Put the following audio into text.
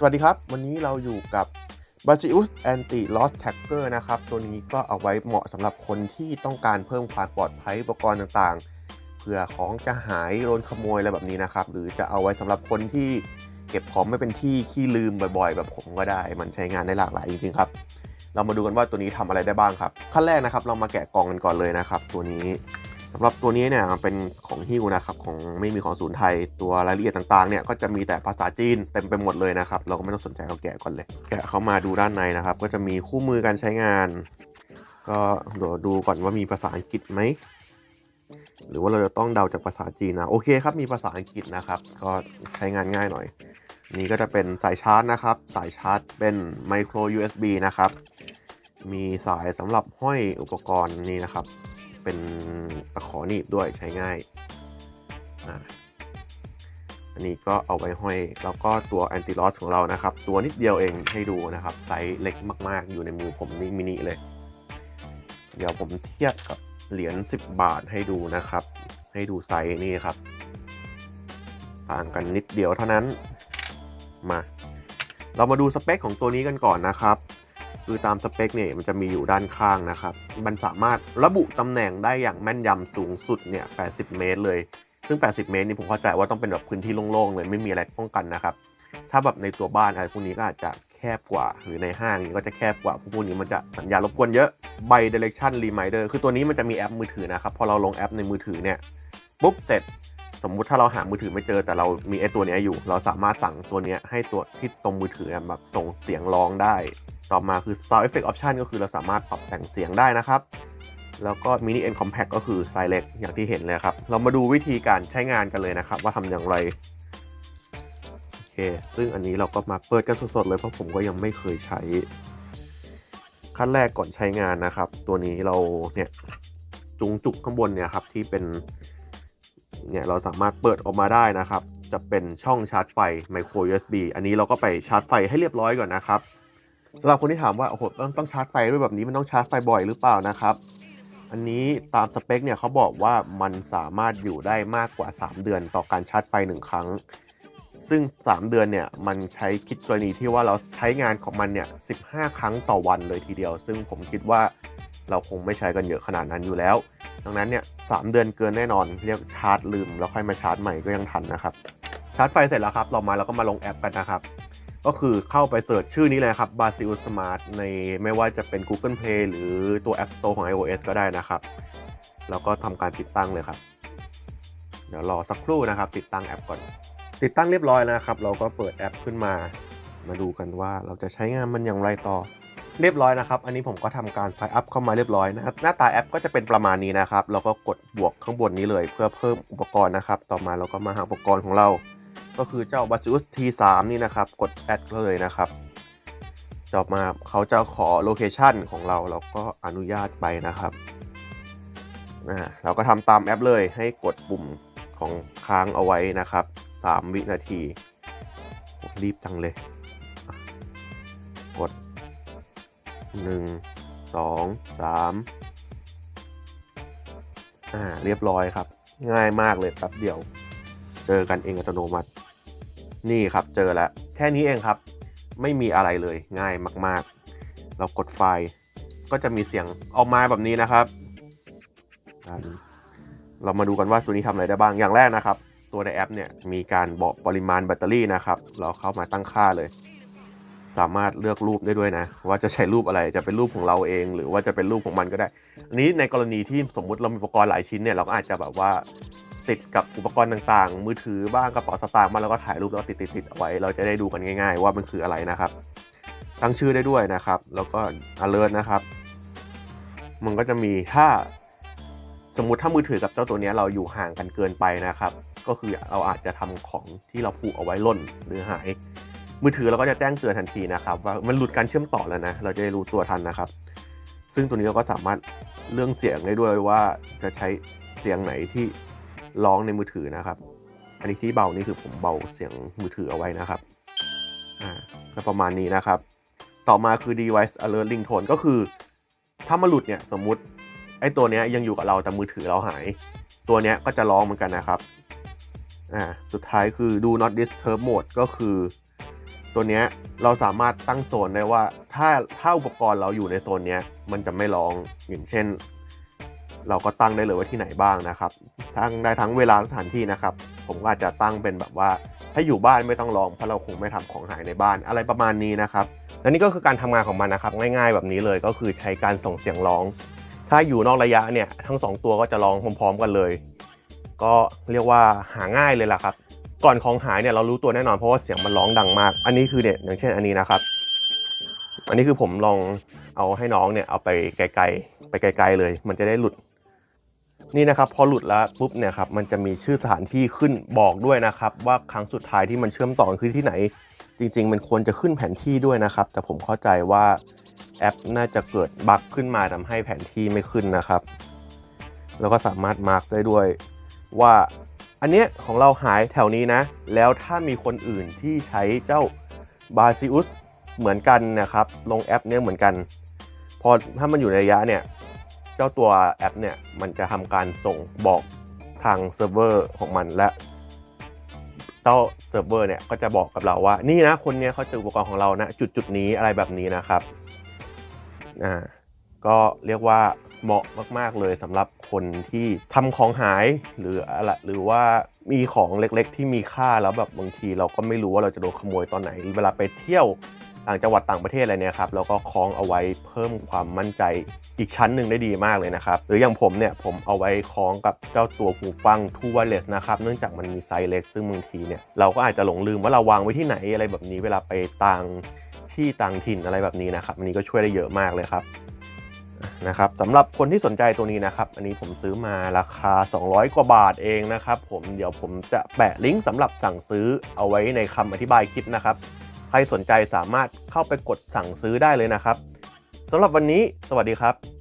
สวัสดีครับ วันนี้เราอยู่กับ b a s i u s Anti Loss Tracker นะครับ ตัวนี้ก็เอาไว้เหมาะสำหรับคนที่ต้องการเพิ่มความปลอดภัยอุปกรณ์ต่างๆเผื่อของจะหายโดนขโมยอะไรแบบนี้นะครับ หรือจะเอาไว้สำหรับคนที่เก็บของไม่เป็นที่ขี้ลืมบ่อยๆ แบบผมก็ได้ มันใช้งานได้หลากหลายจริงๆครับ เรามาดูกันว่าตัวนี้ทำอะไรได้บ้างครับ ขั้นแรกนะครับ เรามาแกะกล่องกันก่อนเลยนะครับ ตัวนี้ สำหรับตัวนี้เนี่ยมันเป็นของฮิ้วนะครับของไม่มีของศูนย์ไทยตัวรายละเอียดต่างๆเนี่ยก็จะมีแต่ภาษาจีนเต็มไปหมดเลยนะครับเราก็ไม่ต้องสนใจเราแกะก่อนเลย แกะเข้ามาดูด้านในนะครับ ก็จะมีคู่มือการใช้งาน ก็เดี๋ยวดูก่อนว่ามีภาษาอังกฤษไหมหรือว่าเราจะต้องเดาจากภาษาจีนนะโอเคครับมีภาษาอังกฤษนะครับก็ใช้งานง่ายหน่อย นี่ก็จะเป็นสายชาร์จนะครับ สายชาร์จเป็น micro USB นะครับมีสายสำหรับห้อยอุปกรณ์นี่นะครับ เป็นตะขอหนีบด้วยใช้ง่ายอันนี้ก็เอาไว้ห้อยแล้วก็ตัว anti loss ของเรานะครับ ตัวนิดเดียวเองให้ดูนะครับไซส์เล็กมาก ๆ อยู่ในมือผมนี่มินิเลย เดี๋ยวผมเทียบกับเหรียญ10 บาทให้ดูนะครับ ให้ดูไซส์นี่ครับ ต่างกันนิดเดียวเท่านั้นมา เรามาดูสเปคของตัวนี้กันก่อนนะครับ คือตามสเปคเนี่ยมันจะมีอยู่ด้านข้างนะครับ มันสามารถระบุตำแหน่งได้อย่างแม่นยำสูงสุดเนี่ย 80 เมตรเลย ซึ่ง 80 เมตรนี่ผมเข้าใจว่าต้องเป็นแบบพื้นที่โล่งๆเลยไม่มีอะไรป้องกันนะครับ ถ้าแบบในตัวบ้านอะไรพวกนี้ก็อาจจะแคบกว่า หรือในห้างนี่ก็จะแคบกว่าพวกนี้มันจะสัญญาณรบกวนเยอะใบ direction reminder คือตัวนี้มันจะมีแอปมือถือนะครับ พอเราลงแอปในมือถือเนี่ยปุ๊บเสร็จ สมมุติถ้าเราหามือถือไม่เจอแต่เรามีไอ้ตัวนี้อยู่ เราสามารถสั่งตัวนี้ให้ตัวที่ตรงมือถือแบบส่งเสียงร้องได้ ต่อมาคือ sound effect option ก็คือเราสามารถปรับแต่งเสียงได้นะครับ แล้วก็ mini end compact ก็คือไซส์เล็กอย่างที่เห็นเลยครับ เรามาดูวิธีการใช้งานกันเลยนะครับ ว่าทำอย่างไรโอเคซึ่งอันนี้เราก็มาเปิดกันสดๆเลยเพราะผมก็ยังไม่เคยใช้ ขั้นแรกก่อนใช้งานนะครับ ตัวนี้เราเนี่ยจุงจุกข้างบนเนี่ยครับที่เป็น เนี่ยเราสามารถเปิดออกมาได้นะครับ จะเป็นช่องชาร์จไฟ micro USB อันนี้เราก็ไปชาร์จไฟให้เรียบร้อยก่อนนะครับสำหรับคนที่ถามว่าโอ้โหต้องต้องชาร์จไฟด้วยแบบนี้มันต้องชาร์จไฟบ่อยหรือเปล่านะครับ อันนี้ตามสเปคเนี่ยเขาบอกว่ามันสามารถอยู่ได้มากกว่า 3 เดือนต่อการชาร์จไฟ 1 ครั้ง ซึ่ง 3 เดือนเนี่ยมันใช้คิดกรณีที่ว่าเราใช้งานของมันเนี่ย15 ครั้งต่อวันเลยทีเดียว ซึ่งผมคิดว่า เราคงไม่ใช้กันเยอะขนาดนั้นอยู่แล้ว ดังนั้นเนี่ยสเดือนเกินแน่นอน เรียกชาร์จลืมแล้วค่อยมาชาร์จใหม่ก็ยังทันนะครับ ชาร์จไฟเสร็จแล้วครับเรามาเราก็มาลงแอปกันนะครับ ก็คือเข้าไปเสิร์ชชื่อนี้เลยครับ b a s i u s Smart ในไม่ว่าจะเป็น Google Play หรือตัว App Store ของ iOS ก็ได้นะครับ แล้วก็ทำการติดตั้งเลยครับ เดี๋ยวรอสักครู่นะครับ ติดตั้งแอปก่อน ติดตั้งเรียบร้อยนะครับ เราก็เปิดแอปขึ้นมา มาดูกันว่าเราจะใช้งานมันอย่างไรต่อ เรียบร้อยนะครับ อันนี้ผมก็ทำการไซน์อัพเข้ามาเรียบร้อยนะครับ หน้าตาแอปก็จะเป็นประมาณนี้นะครับ เราก็กดบวกข้างบนนี้เลย เพื่อเพิ่มอุปกรณ์นะครับ ต่อมาเราก็มาหาอุปกรณ์ของเรา ก็คือเจ้า b a s u s T3 นี่นะครับ กดแอดเลยนะครับต่อมาเขาจะขอโลเคชันของเราเราก็อนุญาตไปนะครับอ่าเราก็ทำตามแอปเลยให้กดปุ่มของค้างเอาไว้นะครับ 3 วินาทีรีบจังเลย กด 1 2 3อ่าเรียบร้อยครับ ง่ายมากเลยแป๊บเดียว เจอกันเองอัตโนมัติ นี่ครับเจอแล้ว แค่นี้เองครับ ไม่มีอะไรเลยง่ายมากๆ เรากดไฟล์ก็จะมีเสียงออกมาแบบนี้นะครับ เรามาดูกันว่าตัวนี้ทำอะไรได้บ้างอย่างแรกนะครับ ตัวในแอปเนี่ยมีการบอกปริมาณแบตเตอรี่นะครับ เราเข้ามาตั้งค่าเลย สามารถเลือกรูปได้ด้วยนะ ว่าจะใช้รูปอะไรจะเป็นรูปของเราเอง หรือว่าจะเป็นรูปของมันก็ได้ อันนี้ในกรณีที่สมมุติเรามีอุปกรณ์หลายชิ้นเนี่ยเราก็อาจจะแบบว่าติดกับอุปกรณ์ต่างๆ มือถือบ้างกระเป๋าสตางค์มาแล้วก็ถ่ายรูปแล้วติดติดๆเอาไว้ เราจะได้ดูกันง่าย ๆ ว่ามันคืออะไรนะครับ ตั้งชื่อได้ด้วยนะครับ แล้วก็ alert นะครับ มันก็จะมีถ้าสมมติถ้ามือถือกับเจ้าตัวนี้เราอยู่ห่างกันเกินไปนะครับ ก็คือเราอาจจะทำของที่เราผูกเอาไว้ล่นหรือหาย มือถือเราก็จะแจ้งเตือนทันทีนะครับ ว่ามันหลุดการเชื่อมต่อแล้วนะ เราจะได้รู้ตัวทันนะครับ ซึ่งตัวนี้เราก็สามารถเรื่องเสียงได้ด้วยว่าจะใช้เสียงไหนที่ร้องในมือถือนะครับ อันนี้ที่เบานี่คือผมเบาเสียงมือถือเอาไว้นะครับอ่าก็ประมาณนี้นะครับ ต่อมาคือ device alert ringtone ก็คือ ถ้ามันหลุดเนี่ยสมมุติไอ้ตัวเนี้ยยังอยู่กับเราแต่มือถือเราหาย ตัวเนี้ยก็จะร้องเหมือนกันนะครับอ่าสุดท้ายคือ do not disturb mode ก็คือ ตัวเนี้ยเราสามารถตั้งโซนได้ว่าถ้าถ้าอุปกรณ์เราอยู่ในโซนเนี้ยมันจะไม่ร้องอย่างเช่น เราก็ตั้งได้เลยว่าที่ไหนบ้างนะครับตั้งได้ทั้งเวลาสถานที่นะครับ ผมก็อาจจะตั้งเป็นแบบว่าถ้าอยู่บ้านไม่ต้องลองเพราะเราคงไม่ทำของหายในบ้านอะไรประมาณนี้นะครับและนี่ก็คือการทำงานของมันนะครับ ง่ายๆแบบนี้เลยก็คือใช้การส่งเสียงร้อง ถ้าอยู่นอกระยะเนี่ยทั้งสองตัวก็จะร้องพร้อมๆกันเลย ก็เรียกว่าหาง่ายเลยล่ะครับ ก่อนของหายเนี่ยเรารู้ตัวแน่นอนเพราะว่าเสียงมันร้องดังมาก อันนี้คือเนี่ยอย่างเช่นอันนี้นะครับ อันนี้คือผมลองเอาให้น้องเนี่ยเอาไปไกลๆไปไกล ๆเลย มันจะได้หลุด นี่นะครับพอหลุดแล้วปุ๊บเนี่ยครับมันจะมีชื่อสถานที่ขึ้นบอกด้วยนะครับ ว่าครั้งสุดท้ายที่มันเชื่อมต่อคือที่ไหน จริง ๆ มันควรจะขึ้นแผนที่ด้วยนะครับ แต่ผมเข้าใจว่าแอปน่าจะเกิดบั๊กขึ้นมาทำให้แผนที่ไม่ขึ้นนะครับ แล้วก็สามารถมาร์กได้ด้วยว่า อันเนี้ยของเราหายแถวนี้นะ แล้วถ้ามีคนอื่นที่ใช้เจ้าบาซิอุสเหมือนกันนะครับ ลงแอปเนี้ยเหมือนกัน พอถ้ามันอยู่ในระยะเนี่ย เจ้าตัวแอปเนี่ยมันจะทำการส่งบอกทางเซิร์ฟเวอร์ของมันและเจ้าเซิร์ฟเวอร์เนี่ยก็จะบอกกับเราว่า นี่นะคนเนี้ยเขาเจออุปกรณ์ของเรานะจุดจุดนี้อะไรแบบนี้นะครับอ่าก็เรียกว่า เหมาะมากๆเลยสำหรับคนที่ทำของหายหรืออะไรหรือว่ามีของเล็กๆ ที่มีค่าแล้วแบบบางทีเราก็ไม่รู้ว่าเราจะโดนขโมยตอนไหน เวลาไปเที่ยวต่างจังหวัดต่างประเทศอะไรเนี่ยครับแล้วก็คล้องเอาไว้เพิ่มความมั่นใจอีกชั้นหนึ่งได้ดีมากเลยนะครับ หรืออย่างผมเนี่ยผมเอาไว้คล้องกับเจ้าตัวหูฟัง True Wireless นะครับเนื่องจากมันมีไซส์เล็กซึ่งบางทีเนี่ยเราก็อาจจะหลงลืมว่าเราวางไว้ที่ไหนอะไรแบบนี้ เวลาไปต่างที่ต่างถิ่นอะไรแบบนี้นะครับอันนี้ก็ช่วยได้เยอะมากเลยครับ นะครับสำหรับคนที่สนใจตัวนี้นะครับ อันนี้ผมซื้อมาราคา 200 กว่าบาทเองนะครับผมเดี๋ยวผมจะแปะลิงก์สำหรับสั่งซื้อเอาไว้ในคำอธิบายคลิปนะครับ ใครสนใจสามารถเข้าไปกดสั่งซื้อได้เลยนะครับสำหรับวันนี้ สวัสดีครับ